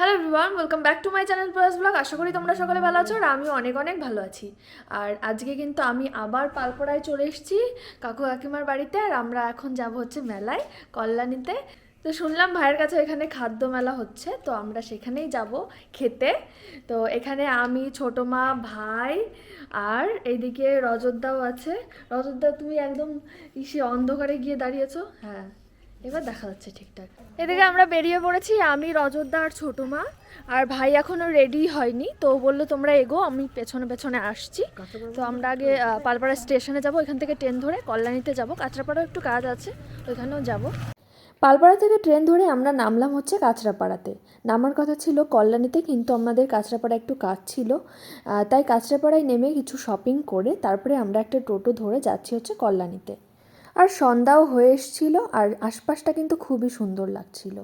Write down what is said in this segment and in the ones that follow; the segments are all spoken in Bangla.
Hello everyone welcome back to my channel plus blog আশা করি তোমরা সকলে ভালো আছো আর আমি অনেক অনেক ভালো আছি। আর আজকে কিন্তু আমি আবার পালপড়ায় চলে এসেছি কাকু কাকিমার বাড়িতে আর আমরা এখন যাব হচ্ছে মেলায় কল্যাণীতে। তো শুনলাম ভাইয়ের কাছে এখানে খাদ্য মেলা হচ্ছে, তো আমরা সেখানেই যাব খেতে। তো এখানে আমি, ছোটো মা, ভাই আর এইদিকে রজতদাও আছে। রজতদা, তুমি একদম ইসে অন্ধকারে গিয়ে দাঁড়িয়েছো? হ্যাঁ। এবার দেখা যাচ্ছে ঠিকঠাক। এদিকে আমরা বেরিয়ে পড়েছি আমি রজতদা আর ছোটো মা। আর ভাই এখনও রেডি হয়নি তো বলল তোমরা এগো আমি পেছনে পেছনে আসছি। তো আমরা আগে পালপাড়া স্টেশনে যাব এখান থেকে ট্রেন ধরে কল্যাণীতে যাব। কাঁচরাপাড়াও একটু কাজ আছে ওইখানেও যাব। পালপাড়া থেকে ট্রেন ধরে আমরা নামলাম হচ্ছে কাঁচরাপাড়াতে। নামার কথা ছিল কল্যাণীতে কিন্তু আমাদের কাঁচরাপাড়া একটু কাজ ছিল। তাই কাঁচরাপাড়ায় নেমে কিছু শপিং করে তারপরে আমরা একটা টোটো ধরে যাচ্ছি হচ্ছে কল্যাণীতে। আর সন্ধ্যাও হয়ে এসছিল আর আশপাশটা কিন্তু খুবই সুন্দর লাগছিল।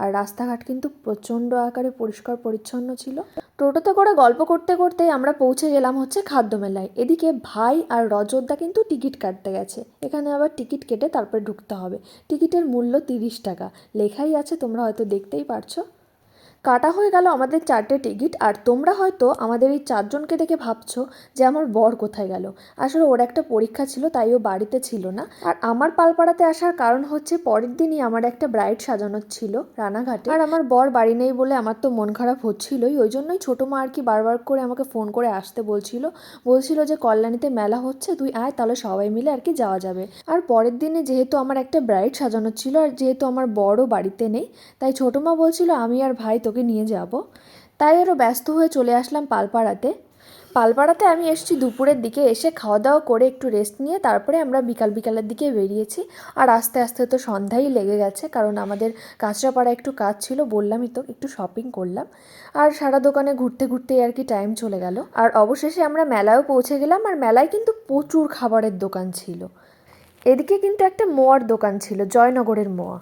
আর রাস্তাঘাট কিন্তু প্রচণ্ড আকারে পরিষ্কার পরিচ্ছন্ন ছিল। টোটোতে করে গল্প করতে করতে আমরা পৌঁছে গেলাম হচ্ছে খাদ্য মেলায় এদিকে ভাই আর রজতদা কিন্তু টিকিট কাটতে গেছে। এখানে আবার টিকিট কেটে তারপরে ঢুকতে হবে। টিকিটের মূল্য তিরিশ টাকা। লেখাই আছে, তোমরা হয়তো দেখতেই পারছ। কাটা হয়ে গেল আমাদের চারটে টিকিট, আর তোমরা হয়তো আমাদের এই চারজনকে দেখে ভাবছ যে আমার বর কোথায় গেল। আসলে ওর একটা পরীক্ষা ছিল, তাই ও বাড়িতে ছিল না। আর আমার পালপাড়াতে আসার কারণ হচ্ছে পরের দিনই আমার একটা ব্রাইড সাজানোর ছিল রানাঘাটে। আর আমার বর বাড়ি নেই বলে আমার তো মন খারাপ হচ্ছিলই, ওই জন্যই ছোটো মা আর কি বারবার করে আমাকে ফোন করে আসতে বলছিল। বলছিল যে কল্যাণীতে মেলা হচ্ছে, তুই আয়, তাহলে সবাই মিলে আর কি যাওয়া যাবে। আর পরের দিনে যেহেতু আমার একটা ব্রাইড সাজানোর ছিল, আর যেহেতু আমার বড়ও বাড়িতে নেই, তাই ছোটো মা বলছিল, আমি আর ভাই তোকে নিয়ে যাব। তাই আরও ব্যস্ত হয়ে চলে আসলাম পালপাড়াতে। পালপাড়াতে আমি এসেছি দুপুরের দিকে, এসে খাওয়া দাওয়া করে একটু রেস্ট নিয়ে তারপরে আমরা বিকাল বিকালের দিকে বেরিয়েছি। আর আস্তে আস্তে তো সন্ধ্যাই লেগে গেছে, কারণ আমাদের কাঁচরাপাড়া একটু কাজ ছিল, বললামই তো একটু শপিং করলাম। আর সারা দোকানে ঘুরতে ঘুরতেই আর কি টাইম চলে গেল। আর অবশেষে আমরা মেলায়ও পৌঁছে গেলাম, আর মেলায় কিন্তু প্রচুর খাবারের দোকান ছিল। এদিকে কিন্তু একটা মোয়ার দোকান ছিল, জয়নগরের মোয়া।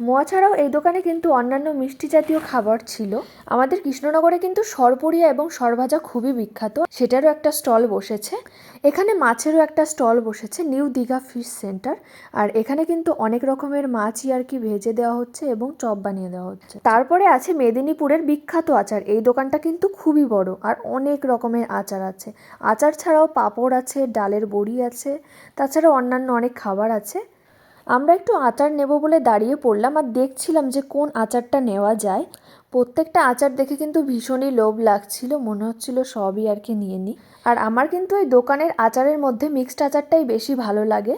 মোয়া ছাড়াও এই দোকানে কিন্তু অন্যান্য মিষ্টি জাতীয় খাবার ছিল। আমাদের কৃষ্ণনগরে কিন্তু সরপরিয়া এবং সরভাজা খুবই বিখ্যাত। সেটারও একটা স্টল বসেছে। এখানে মাছেরও একটা স্টল বসেছে, নিউ দীঘা ফিশ সেন্টার। আর এখানে কিন্তু অনেক রকমের মাছই আর কি ভেজে দেওয়া হচ্ছে এবং চপ বানিয়ে দেওয়া হচ্ছে। তারপরে আছে মেদিনীপুরের বিখ্যাত আচার। এই দোকানটা কিন্তু খুবই বড় আর অনেক রকমের আচার আছে। আচার ছাড়াও পাঁপড় আছে, ডালের বড়ি আছে, তাছাড়াও অন্যান্য অনেক খাবার আছে। আমরা একটু আচার নেব বলে দাঁড়িয়ে পড়লাম আর দেখছিলাম যে কোন আচারটা নেওয়া যায়। প্রত্যেকটা আচার দেখে কিন্তু ভীষণই লোভ লাগছিল, মনে হচ্ছিল সবই আর কি নিয়ে নিই। আর আমার কিন্তু ওই দোকানের আচারের মধ্যে মিক্সড আচারটাই বেশি ভালো লাগে।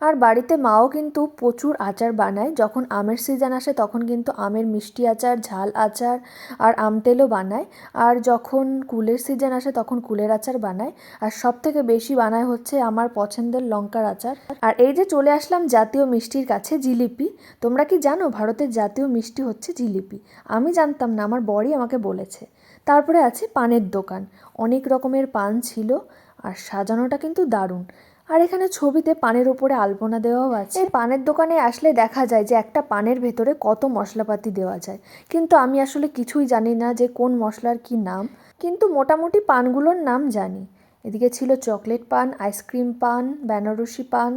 আর বাড়িতে মাও কিন্তু প্রচুর আচার বানায়। যখন আমের সিজন আসে, তখন কিন্তু আমের মিষ্টি আচার, ঝাল আচার আর আম তেলও বানায়। আর যখন কুলের সিজন আসে, তখন কুলের আচার বানায়। আর সব থেকে বেশি বানায় হচ্ছে আমার পছন্দের লঙ্কার আচার। আর এই যে চলে আসলাম জাতীয় মিষ্টির কাছে, জিলিপি। তোমরা কি জানো ভারতের জাতীয় মিষ্টি হচ্ছে জিলিপি? আমি জানতাম না, আমার বরই আমাকে বলেছে। তারপরে আছে পানের দোকান। অনেক রকমের পান ছিল আর সাজানোটা কিন্তু দারুণ। আর এখানে ছবিতে পানের উপরে আলপনা দেওয়াও আছে। এই পানের দোকানে আসলে দেখা যায় যে একটা পানের ভেতরে কত মশলাপাতি দেওয়া যায়। কিন্তু আমি আসলে কিছুই জানি না যে কোন মশলার কি নাম। কিন্তু মোটামুটি পানগুলোর নাম জানি। এদিকে ছিল চকলেট পান, আইসক্রিম পান, বেনারসি পান,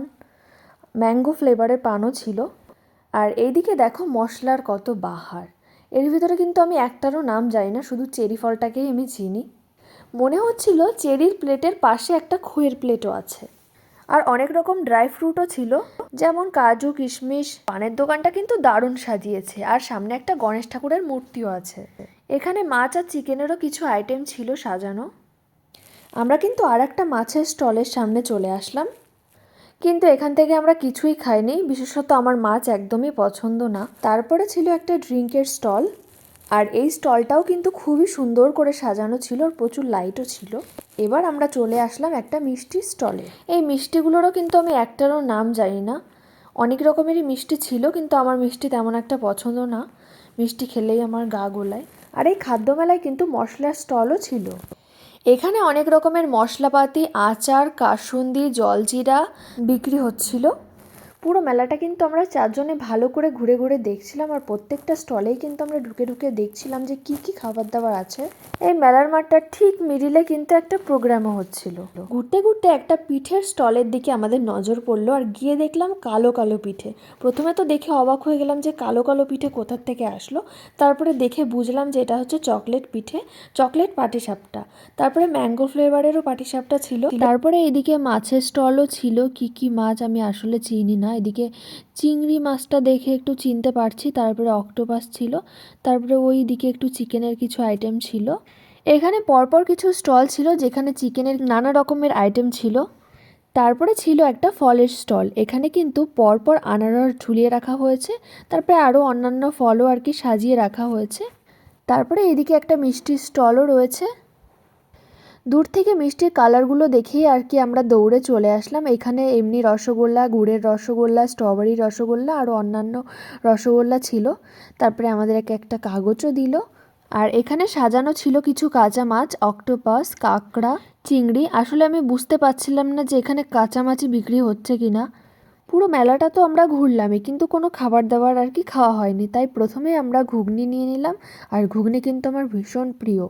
ম্যাঙ্গো ফ্লেভারের পানও ছিল। আর এইদিকে দেখো মশলার কত বাহার। এর ভিতরে কিন্তু আমি একটারও নাম জানি না, শুধু চেরি ফলটাকেই আমি চিনি। মনে হচ্ছিল চেরির প্লেটের পাশে একটা খইয়ের প্লেটও আছে। আর অনেক রকম ড্রাই ফ্রুটও ছিল, যেমন কাজু, কিশমিশ। পানের দোকানটা কিন্তু দারুণ সাজিয়েছে, আর সামনে একটা গণেশ ঠাকুরের মূর্তিও আছে। এখানে মাছ আর চিকেনেরও কিছু আইটেম ছিল সাজানো। আমরা কিন্তু আর একটা মাছের স্টলের সামনে চলে আসলাম। কিন্তু এখান থেকে আমরা কিছুই খাইনি, বিশেষত আমার মাছ একদমই পছন্দ না। তারপরে ছিল একটা ড্রিঙ্কের স্টল, আর এই স্টলটাও কিন্তু খুবই সুন্দর করে সাজানো ছিল, আর প্রচুর লাইটও ছিল। এবার আমরা চলে আসলাম একটা মিষ্টি স্টলে। এই মিষ্টিগুলোরও কিন্তু আমি একটারও নাম জানি না। অনেক রকমেরই মিষ্টি ছিল কিন্তু আমার মিষ্টি তেমন একটা পছন্দ না। মিষ্টি খেলেই আমার গা গোলায়। আর এই খাদ্যমেলায় কিন্তু মশলার স্টলও ছিল। এখানে অনেক রকমের মশলাপাতি আচার কাসুন্দি জলজিরা বিক্রি হচ্ছিল। পুরো মেলাটা কিন্তু আমরা চারজনে ভালো করে ঘুরে ঘুরে দেখছিলাম আর প্রত্যেকটা স্টলেই কিন্তু আমরা ঢুকে ঢুকে দেখছিলাম যে কি কি খাবার দাবার আছে। এই মেলার মাঠটার ঠিক মিডিলে কিন্তু একটা প্রোগ্রামও হচ্ছিল। ঘুরতে ঘুরতে একটা পিঠের স্টলের দিকে আমাদের নজর পড়ল আর গিয়ে দেখলাম কালো কালো পিঠে। প্রথমে তো দেখে অবাক হয়ে গেলাম যে কালো কালো পিঠে কোথার থেকে আসলো। তারপরে দেখে বুঝলাম যে এটা হচ্ছে চকলেট পিঠে, চকলেট পাটিসাপটা। তারপরে ম্যাঙ্গো ফ্লেভারেরও পাটিসাপটা ছিল। তারপরে এদিকে মাছের স্টলও ছিল, কি কি মাছ আমি আসলে চিনি না। এদিকে চিংড়ি মাছটা দেখে একটু চিনতে পারছি, তারপরে অক্টোপাস ছিল, তারপরে ওই দিকে একটু চিকেনের কিছু আইটেম ছিল। এখানে পরপর কিছু স্টল ছিল, যেখানে চিকেনের নানা রকমের আইটেম ছিল। তারপরে ছিল একটা ফলের স্টল এখানে কিন্তু পরপর আনারস ঝুলিয়ে রাখা হয়েছে, তারপরে আরও অন্যান্য ফলও আর কি সাজিয়ে রাখা হয়েছে। তারপরে এদিকে একটা মিষ্টির স্টলও রয়েছে। দূর থেকে মিষ্টির কালারগুলো দেখেই আর কি আমরা দৌড়ে চলে আসলাম। এখানে এমনি রসগোল্লা, গুড়ের রসগোল্লা স্ট্রবেরি রসগোল্লা আরও অন্যান্য রসগোল্লা ছিল। তারপরে আমাদের এক একটা কাগজও দিল। আর এখানে সাজানো ছিল কিছু কাঁচা মাছ অক্টোপাস, কাঁকড়া, চিংড়ি। আসলে আমি বুঝতে পারছিলাম না যে এখানে কাঁচা মাছই বিক্রি হচ্ছে কি না পুরো মেলাটা তো আমরা ঘুরলামই, কিন্তু কোনো খাবার দাবার আর কি খাওয়া হয়নি। তাই প্রথমে আমরা ঘুগনি নিয়ে নিলাম, আর ঘুগনি কিন্তু আমার ভীষণ প্রিয়।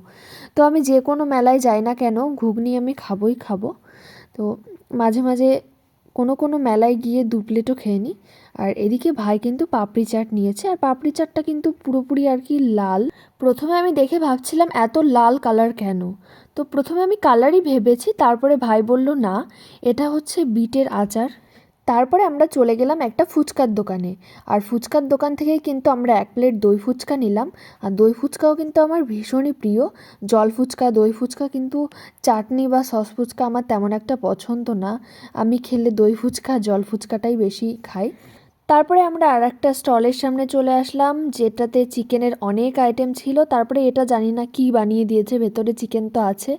তো আমি যে কোনো মেলায় যাই না কেন, ঘুগনি আমি খাবোই খাব। তো মাঝে মাঝে কোনো কোনো মেলায় গিয়ে দু প্লেটও খেয়ে নিই। আর এদিকে ভাই কিন্তু পাপড়ি চাট নিয়েছে, আর পাপড়ি চাটটা কিন্তু পুরোপুরি আর কি লাল। প্রথমে আমি দেখে ভাবছিলাম, এত লাল কালার কেন? তো প্রথমে আমি কালারই ভেবেছি, তারপরে ভাই বলল, না, এটা হচ্ছে বিটের আচার। তারপরে আমরা চলে গেলাম একটা ফুচকার দোকানে। আর ফুচকার দোকান থেকে কিন্তু আমরা এক প্লেট দই ফুচকা নিলাম। আর দই ফুচকাও কিন্তু আমার ভীষণই প্রিয়। জল ফুচকা, দই ফুচকা কিন্তু চাটনি বা সস ফুচকা আমার তেমন একটা পছন্দ না। আমি খেলে দই ফুচকা, জল ফুচকাটাই বেশি খাই। তারপরে আমরা আর একটা স্টলের সামনে চলে আসলাম, যেটাতে চিকেনের অনেক আইটেম ছিল। তারপরে এটা জানি না কি বানিয়ে দিয়েছে, ভেতরে চিকেন তো আছে,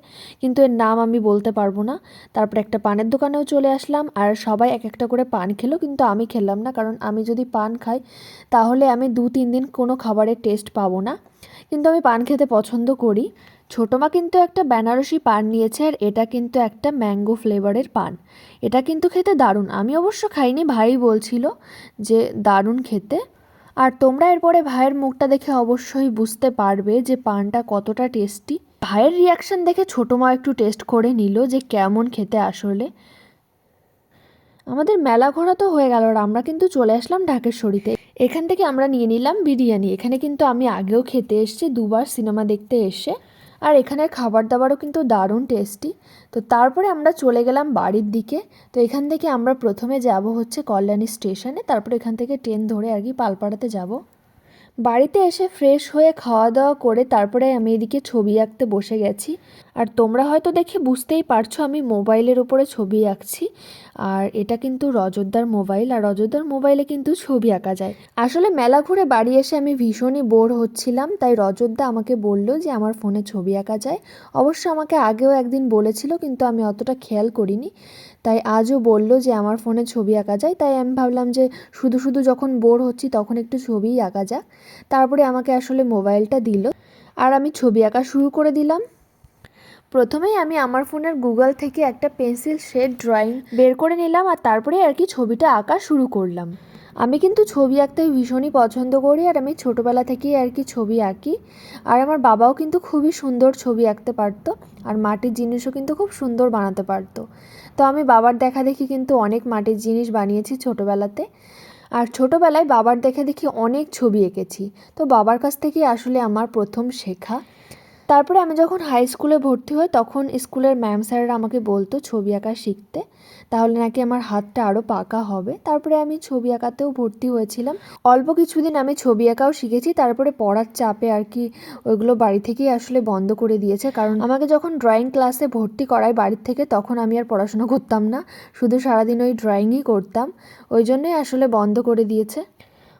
কিন্তু এর নাম আমি বলতে পারব না। তারপরে একটা পানের দোকানেও চলে আসলাম, আর সবাই এক একটা করে পান খেলো, কিন্তু আমি খেলাম না, কারণ আমি যদি পান খাই, তাহলে আমি দু তিন দিন কোনো খাবারের টেস্ট পাবো না। কিন্তু আমি পান খেতে পছন্দ করি। ছোটো মা কিন্তু একটা বেনারসি পান নিয়েছে আর এটা কিন্তু একটা ম্যাঙ্গো ফ্লেভারের পান। এটা কিন্তু খেতে দারুণ। আমি অবশ্য খাইনি, ভাই বলছিল যে দারুণ খেতে। আর তোমরা এরপরে ভাইয়ের মুখটা দেখে অবশ্যই বুঝতে পারবে যে পানটা কতটা টেস্টি। ভাইয়ের রিয়াকশন দেখে ছোটো মা একটু টেস্ট করে নিল যে কেমন খেতে আসলে। আমাদের মেলা ঘোরা তো হয়ে গেল আর আমরা কিন্তু চলে আসলাম ঢাকেশ্বরীতে। এখান থেকে আমরা নিয়ে নিলাম বিরিয়ানি। এখানে কিন্তু আমি আগেও খেতে এসেছি, দুবার সিনেমা দেখতে এসে। আর এখানের খাবার দাবারও কিন্তু দারুণ টেস্টি তো তারপরে আমরা চলে গেলাম বাড়ির দিকে। তো এখান থেকে আমরা প্রথমে যাব হচ্ছে কল্যাণী স্টেশনে, তারপরে এখান থেকে ট্রেন ধরে আর কি পালপাড়াতে যাব। বাড়িতে এসে ফ্রেশ হয়ে খাওয়া দাওয়া করে তারপরে আমি এদিকে ছবি আঁকতে বসে গেছি। আর তোমরা হয়তো দেখে বুঝতেই পারছ আমি মোবাইলের উপরে ছবি আঁকছি। আর এটা কিন্তু রজতদার মোবাইল, আর রজতদার মোবাইলে কিন্তু ছবি আঁকা যায়। আসলে মেলা ঘুরে বাড়ি এসে আমি ভীষণই বোর হচ্ছিলাম, তাই রজতদা আমাকে বলল যে আমার ফোনে ছবি আঁকা যায়। অবশ্য আমাকে আগেও একদিন বলেছিল, কিন্তু আমি অতটা খেয়াল করিনি। তাই আজও বলল যে আমার ফোনে ছবি আঁকা যায়, তাই আমি ভাবলাম যে শুধু শুধু যখন বোর হচ্ছি তখন একটু ছবিই আঁকা যাক। তারপরে আমাকে আসলে মোবাইলটা দিল, আর আমি ছবি আঁকা শুরু করে দিলাম। প্রথমেই আমি আমার ফোনের গুগল থেকে একটা পেন্সিল শেড ড্রয়িং বের করে নিলাম আর তারপরে আর কি ছবিটা আঁকা শুরু করলাম। আমি কিন্তু ছবি আঁকতে ভীষণই পছন্দ করি আর আমি ছোটোবেলা থেকেই আর কি ছবি আঁকি। আর আমার বাবাও কিন্তু খুবই সুন্দর ছবি আঁকতে পারতো আর মাটির জিনিসও কিন্তু খুব সুন্দর বানাতে পারতো। তো আমি বাবার দেখা দেখি কিন্তু অনেক মাটির জিনিস বানিয়েছি ছোটোবেলাতে। আর ছোটোবেলায় বাবার দেখে দেখি অনেক ছবি এঁকেছি। তো বাবার কাছ থেকে আসলে আমার প্রথম শেখা। তারপরে আমি যখন হাই স্কুলে ভর্তি হই, তখন স্কুলের ম্যাম স্যাররা আমাকে বলতো ছবি আঁকা শিখতে, তাহলে নাকি আমার হাতটা আরও পাকা হবে। তারপরে আমি ছবি আঁকাতেও ভর্তি হয়েছিলাম। অল্প কিছুদিন আমি ছবি আঁকাও শিখেছি, তারপরে পড়ার চাপে আর কি ওইগুলো বাড়ি থেকেই আসলে বন্ধ করে দিয়েছে। কারণ আমাকে যখন ড্রয়িং ক্লাসে ভর্তি করায় বাড়ির থেকে, তখন আমি আর পড়াশোনা করতাম না। শুধু সারাদিন ওই ড্রয়িংই করতাম। ওই জন্যই আসলে বন্ধ করে দিয়েছে।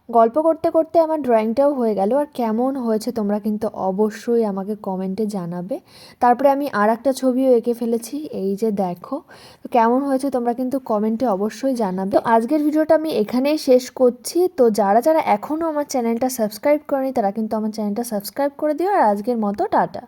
গল্প করতে করতে আমার ড্রয়িংটাও হয়ে গেল। আর কেমন হয়েছে তোমরা কিন্তু অবশ্যই আমাকে কমেন্টে জানাবে। তারপরে আমি আর একটা ছবিও এঁকে ফেলেছি, এই যে দেখো। তো কেমন হয়েছে তোমরা কিন্তু কমেন্টে অবশ্যই জানাবে। তো আজকের ভিডিওটা আমি এখানেই শেষ করছি। তো যারা যারা এখনও আমার চ্যানেলটা সাবস্ক্রাইব করেনি, তারা কিন্তু আমার চ্যানেলটা সাবস্ক্রাইব করে দিও। আর আজকের মতো টাটা।